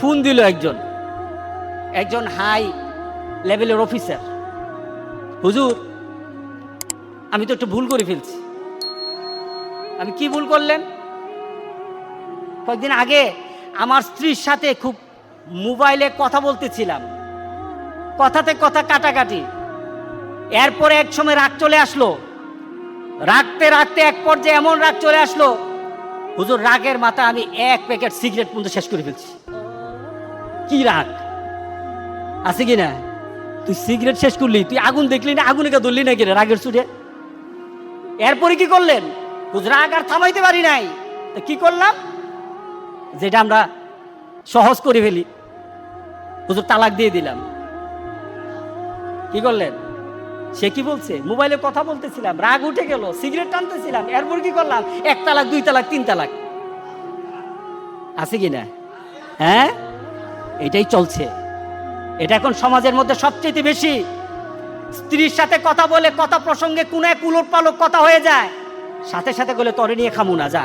Phone দিল একজন। একজন হাই লেভেলের অফিসার। হুজুর, আমি তো একটু ভুল করে ফেলছি। আমি কি ভুল করলেন? কয়েকদিন আগে আমার স্ত্রীর সাথে খুব মোবাইলে কথা বলতেছিলাম। কথাতে কথা কাটাকাটি। এরপরে এক সময় রাগ চলে আসলো। রাখতে রাখতে এক পর্যায়ে এমন রাগ চলে আসলো, হুজুর, রাগের মাথা আমি এক প্যাকেট সিগারেট পর্যন্ত শেষ করে ফেলছি। কি রাগ? আছে কি না? তুই সিগারেট শেষ করলি, তুই আগুন দেখলি না? আগুনে কে ধরলি না কিনা রাগের সুরে এরপরে কি করলেন? রাগ আর থামাইতে পারি নাই। তা কি করলাম? যেটা আমরা সহজ করে ফেলি। হুজুর তালাক দিয়ে দিলাম। কি করলেন? সে কি বলছে? মোবাইলে কথা বলতেছিলাম, রাগ উঠে গেল, সিগারেট টানতেছিলাম, এরপর কি করলাম? এক তালাক, দুই তালাক, তিন তালাক। আছে কি না? হ্যাঁ? এটাই চলছে। এটা এখন সমাজের মধ্যে সবচেয়ে বেশি। স্ত্রীর সাথে কথা বলে, কথা প্রসঙ্গে কোন এক উলট পালক কথা হয়ে যায়। সাথে সাথে গেলে তরে নিয়ে খামু না, যা।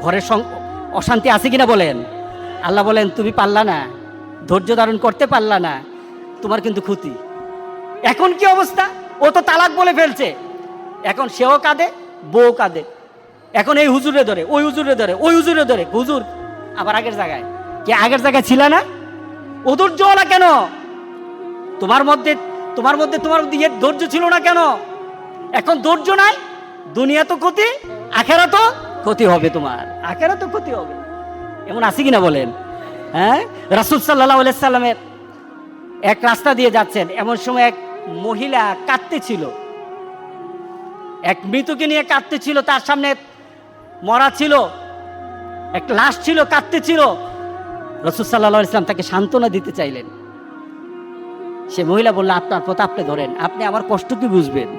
ঘরের অশান্তি আছে কিনা বলেন? আল্লাহ বলেন, তুমি পারলা না। ধৈর্য ধারণ করতে পারলা না। তোমার কিন্তু ক্ষতি। এখন কি অবস্থা? ও তো তালাক বলে ফেলছে। এখন সেও কাঁদে বউ কাঁদে। এখন এই হুজুরে ধরে, ওই হুজুরে ধরে, ওই হুজুরে ধরে। হুজুর, আবার আগের জায়গায়। কি আগের জায়গায় ছিল না? ও ধৈর্য হলা কেন? তোমার মধ্যে তোমার মধ্যে তোমার দিয়ে ধৈর্য ছিল না কেন? এখন ধৈর্য নাই? দুনিয়া তো ক্ষতি আখেরা তো ক্ষতি হবে তোমার। আখেরা তো ক্ষতি হবে। এমন আছে কিনা বলেন? হ্যাঁ? রাসুল সাল্লাহ সাল্লামের এক রাস্তা দিয়ে যাচ্ছেন। এমন সময় এক মহিলা কাঁদতে ছিল। এক মৃতকে নিয়ে কাঁদতে ছিল, তার সামনে মরা ছিল। এক লাশ ছিল কাঁদতেছিল রসুল সাল্লাহ ইসলাম তাকে সান্ত্বনা দিতে চাইলেন। সে মহিলা বলল আপনার পথ আপনি ধরেন, আপনি আমার কষ্ট কি বুঝবেন?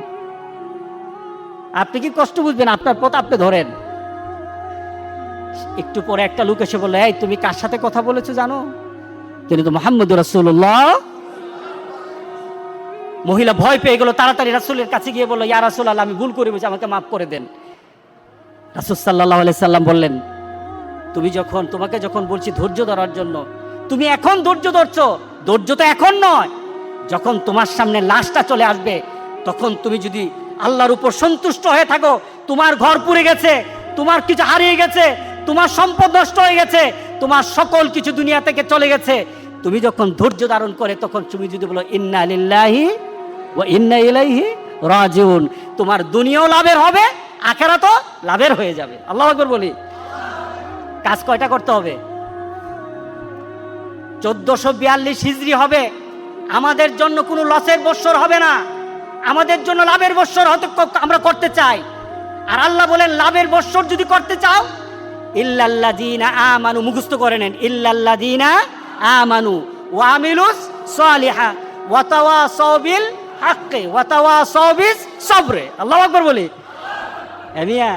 আপনি কি কষ্ট বুঝবেন? আপনার পথ আপনি ধরেন। একটু পরে একটা লোক এসে বলল, এই, তুমি কার সাথে কথা বলেছ জানো? তিনি তো মোহাম্মদ রসুল্লাহ মহিলা ভয় পেয়ে গেল, তাড়াতাড়ি রাসুলের কাছে গিয়ে বলল, ইয়া রাসুল আল্লাহ আমি ভুল করে বলছি আমাকে মাফ করে দেন। রাসুল সাল্লাহ সাল্লাম বললেন তুমি যখন, তোমাকে যখন বলছি ধৈর্য ধরার জন্য, তুমি এখন ধৈর্য ধরছো, ধৈর্য তো এখন নয়। যখন তোমার সামনে লাশটা চলে আসবে, তখন তুমি যদি আল্লাহর উপর সন্তুষ্ট হয়ে থাকো, তোমার ঘর পুড়ে গেছে, তোমার কিছু হারিয়ে গেছে, তোমার সম্পদ নষ্ট হয়ে গেছে, তোমার সকল কিছু দুনিয়া থেকে চলে গেছে, তুমি যখন ধৈর্য ধারণ করে, তখন তুমি যদি বলো, ইন্না লিল্লাহি ও ইন্না ইলাইহি রাজিউন তোমার দুনিয়াও লাভের হবে আখেরা তো লাভের হয়ে যাবে। আল্লাহ আকবর বলি। কাজ কয়টা করতে হবে? চোদ্দশো বিয়াল্লিশ হিজড়ি হবে। আমাদের জন্য কোনো লসের বৎসর হবে না। আমাদের জন্য লাভের বৎসর হতে আমরা করতে চাই। আর আল্লাহ বলেন, লাভের বৎসর যদি করতে চাও ইল্লাল্লাহ দিনা আমানু, মুখস্থ করে নেন ইল্লাল্লাহ দিনা আমানু ওয়ামিলুস সালিহা ওয়াতাওয়া সবিল হাক্কে ওয়াতাওয়া সবিস সবরে। আল্লাহ আকবর বলি। এমিয়া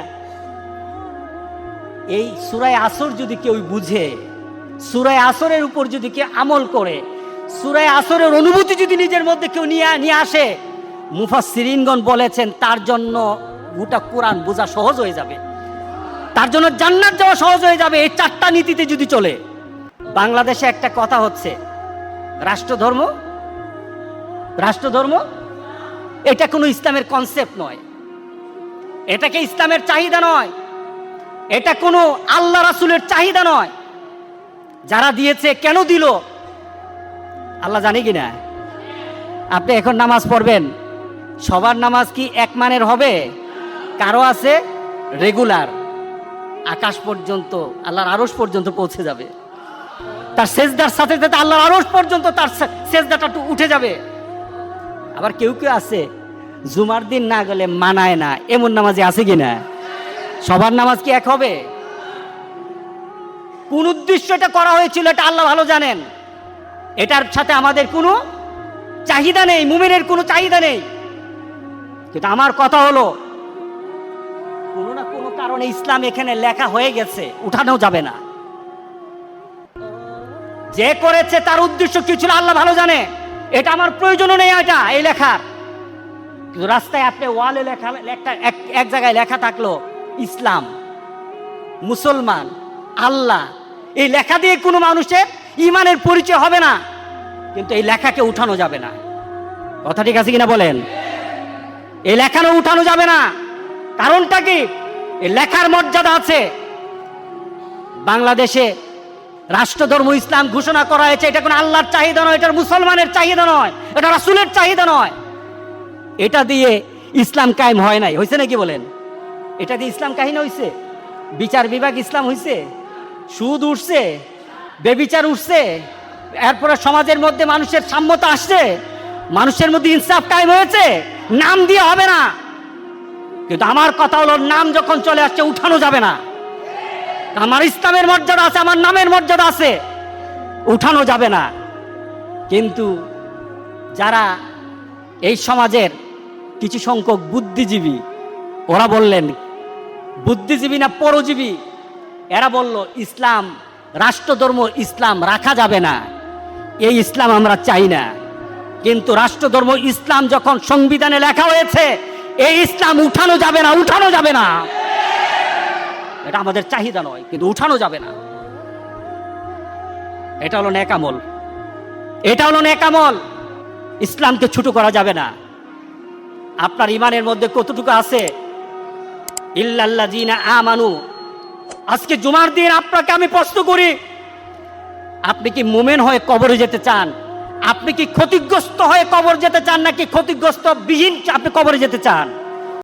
এই সুরায় আসর যদি কেউ বুঝে, সুরায় আসরের উপর যদি কেউ আমল করে, সুরায় আসরের অনুভূতি যদি নিজের মধ্যে কেউ নিয়ে নিয়ে আসে মুফা মুফাসসিরিনগণ বলেছেন, তার জন্য গোটা কোরআন বোঝা সহজ হয়ে যাবে। তার জন্য জান্নাত যাওয়া সহজ হয়ে যাবে, এই চারটা নীতিতে যদি চলে। বাংলাদেশে একটা কথা হচ্ছে, রাষ্ট্রধর্ম রাষ্ট্রধর্ম, এটা কোনো ইসলামের কনসেপ্ট নয়। এটাকে ইসলামের চাহিদা নয়। এটা কোনো আল্লাহ রাসুলের চাহিদা নয়। যারা দিয়েছে, কেন দিল? আল্লাহ জানে কি না আপনি এখন নামাজ পড়বেন। সবার নামাজ কি এক মানের হবে? কারও আছে? রেগুলার। আকাশ পর্যন্ত, আল্লাহর আরস পর্যন্ত পৌঁছে যাবে। তার সেজদার সাথে সাথে আল্লাহর আরস পর্যন্ত তার সেজদাটা একটু উঠে যাবে। আবার কেউ কেউ আছে, জুমার দিন না গেলে মানায় না। এমন নামাজে আছে কি না সবার নামাজ কি এক হবে? কোন উদ্দেশ্য এটা করা হয়েছিল এটা আল্লাহ ভালো জানেন। এটার সাথে আমাদের কোনো চাহিদা নেই, মুমিনের কোনো চাহিদা নেই। কিন্তু আমার কথা হলো, কোনো না কোনো কারণে ইসলাম এখানে লেখা হয়ে গেছে, উঠানো যাবে না। যে করেছে তার উদ্দেশ্য কি ছিল আল্লাহ ভালো জানে। এটা আমার প্রয়োজনও নেই এটা, এই লেখার। কিন্তু রাস্তায় আপনি ওয়ালে লেখা একটা এক- এক জায়গায় লেখা থাকল ইসলাম, মুসলমান, আল্লাহ, এই লেখা দিয়ে কোনো মানুষের ইমানের পরিচয় হবে না, কিন্তু এই লেখাকে উঠানো যাবে না। কথা ঠিক আছে কিনা বলেন? এই লেখানো উঠানো যাবে না। কারণটা কি? এই লেখার মর্যাদা আছে। বাংলাদেশে রাষ্ট্রধর্ম ইসলাম ঘোষণা করা হয়েছে, এটা কোনো আল্লাহর চাহিদা নয়, এটা মুসলমানের চাহিদা নয়, এটা রাসুলের চাহিদা নয়। এটা দিয়ে ইসলাম কায়েম হয় নাই। হয়েছে নাকি বলেন? এটা দিয়ে ইসলাম কাহিনী হয়েছে বিচার বিভাগ ইসলাম হয়েছে সুদ উঠছে, বেবিচার উঠছে, এরপরে সমাজের মধ্যে মানুষের সাম্যতা আসছে, মানুষের মধ্যে ইনসাফ কায়েম হয়েছে, নাম দিয়ে হবে না। কিন্তু আমার কথা হলো, নাম যখন চলে আসছে, উঠানো যাবে না। আমার ইসলামের মর্যাদা আছে, আমার নামের মর্যাদা আছে, উঠানো যাবে না। কিন্তু যারা এই সমাজের কিছু সংখ্যক বুদ্ধিজীবী, ওরা বললেন বুদ্ধিজীবী না পরজীবী? এরা বলল, ইসলাম, রাষ্ট্রধর্ম ইসলাম রাখা যাবে না। এই ইসলাম আমরা চাই না। কিন্তু রাষ্ট্রধর্ম ইসলাম যখন সংবিধানে লেখা হয়েছে, এই ইসলাম উঠানো যাবে না, উঠানো যাবে না। এটা আমাদের চাহিদা নয়, কিন্তু উঠানো যাবে না। এটা হলো নেকামল এটা হলো নেকামল ইসলামকে ছুটো করা যাবে না। আপনার ইমানের মধ্যে কতটুকু আছে? ইল্লাল্লাহ জিনা আমানু। আজকে জুমার দিন আপনাকে আমি প্রশ্ন করি, আপনি কি মোমেন হয়ে কবরে যেতে চান? আপনি কি ক্ষতিগ্রস্ত হয়ে কবর যেতে চান নাকি ক্ষতিগ্রস্ত বিহীন আপনি কবরে যেতে চান?